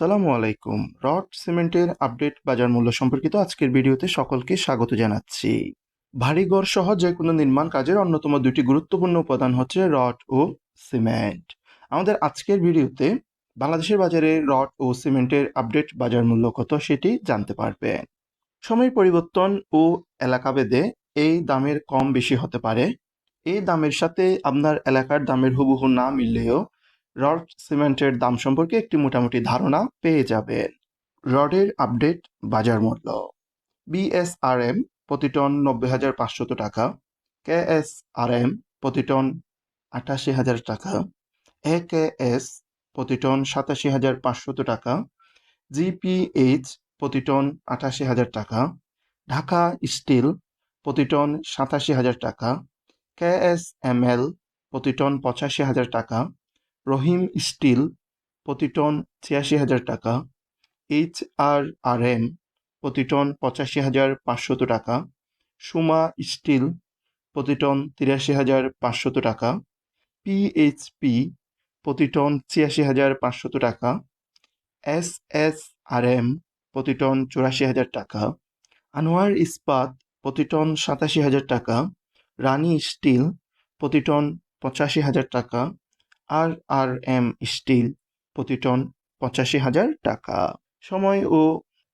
আসসালামু আলাইকুম। রড সিমেন্টের আপডেট বাজার মূল্য সম্পর্কিত আজকের ভিডিওতে সকলকে স্বাগত জানাচ্ছি। ভারী ঘর সহ যে কোনো নির্মাণ কাজের অন্যতম দুটি গুরুত্বপূর্ণ উপাদান হচ্ছে রড ও সিমেন্ট। আমাদের আজকের ভিডিওতে বাংলাদেশের বাজারে রড ও সিমেন্টের আপডেট বাজার মূল্য কত সেটি জানতে পারবেন। সময়ের পরিবর্তন ও এলাকাভেদে এই দামের কম বেশি হতে পারে। এই দামের সাথে আপনার এলাকার দামের হুবহু না মিললেও রড সিমেন্টের দাম সম্পর্কে একটি মোটামুটি ধারণা পেয়ে যাবেন। রডের আপডেট বাজার মূল্য। বিএসআরএম প্রতি টন নব্বই হাজার পাঁচশত টাকা। কেএসআরএম প্রতি টন আটাশি হাজার টাকা। এ কে এস প্রতি টন সাতাশি হাজার পাঁচশত টাকা। জিপিএইচ প্রতি টন আটাশি হাজার টাকা। ঢাকা স্টিল প্রতি টন সাতাশি হাজার টাকা। কেএসএমএল প্রতি টন পঁচাশি হাজার টাকা। রহিম স্টিল প্রতি টন ছিয়াশি হাজার টাকা, এইচ আর আর এম প্রতি টন পঁচাশি হাজার পাঁচশত টাকা, সুমা স্টিল প্রতি টন তিরাশি হাজার পাঁচশত টাকা পিএইচপি প্রতি টন ছিয়াশি হাজার পাঁচশত টাকা, এস এস আর এম প্রতি টন চুরাশি হাজার টাকা, আনোয়ার ইস্পাত প্রতি টন সাতাশি হাজার টাকা, রানী স্টিল প্রতি টন পঁচাশি হাজার টাকা আর আর এম স্টিল প্রতি টন পঁচাশি হাজার টাকা। সময় ও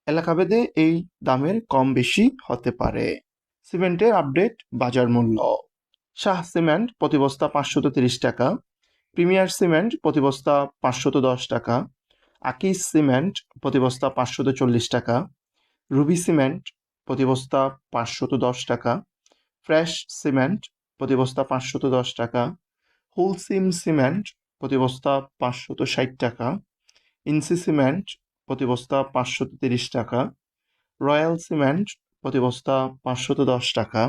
এলাকাভেদে এই দামের কম বেশি হতে পারে। সিমেন্টের আপডেট বাজার মূল্য। শাহ সিমেন্ট প্রতি বস্তা পাঁচশত তিরিশ টাকা, প্রিমিয়ার সিমেন্ট প্রতি বস্তা পাঁচশত দশ টাকা, আকিস সিমেন্ট প্রতি বস্তা পাঁচশত চল্লিশ টাকা, রুবি সিমেন্ট প্রতি বস্তা পাঁচশত দশ টাকা, ফ্রেশ সিমেন্ট প্রতি বস্তা পাঁচশত দশ টাকা হোলসিম সিমেন্ট প্রতি বস্তা পাঁচশত ষাট টাকা। ইনসি সিমেন্ট প্রতি বস্তা পাঁচশত তিরিশ টাকা। রয়্যাল সিমেন্ট প্রতি বস্তা পাঁচশত দশ টাকা।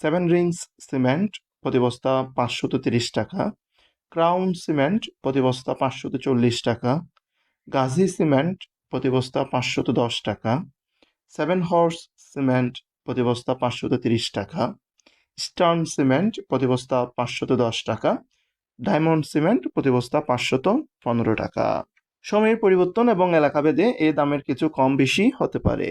সেভেন রিংস সিমেন্ট প্রতি বস্তা পাঁচশত তিরিশ টাকা। ক্রাউন সিমেন্ট প্রতি বস্তা পাঁচশত চল্লিশ টাকা। গাজী সিমেন্ট প্রতি বস্তা পাঁচশত দশ টাকা। সেভেন হর্স সিমেন্ট প্রতি বস্তা পাঁচশত তিরিশ টাকা। স্টার্ন সিমেন্ট প্রতি বস্তা পাঁচশত দশ টাকা, ডায়মন্ড সিমেন্ট প্রতি বস্তা পাঁচশত পনেরো টাকা। সময়ের পরিবর্তন এবং এলাকাভেদে এ দামের কিছু কম বেশি হতে পারে।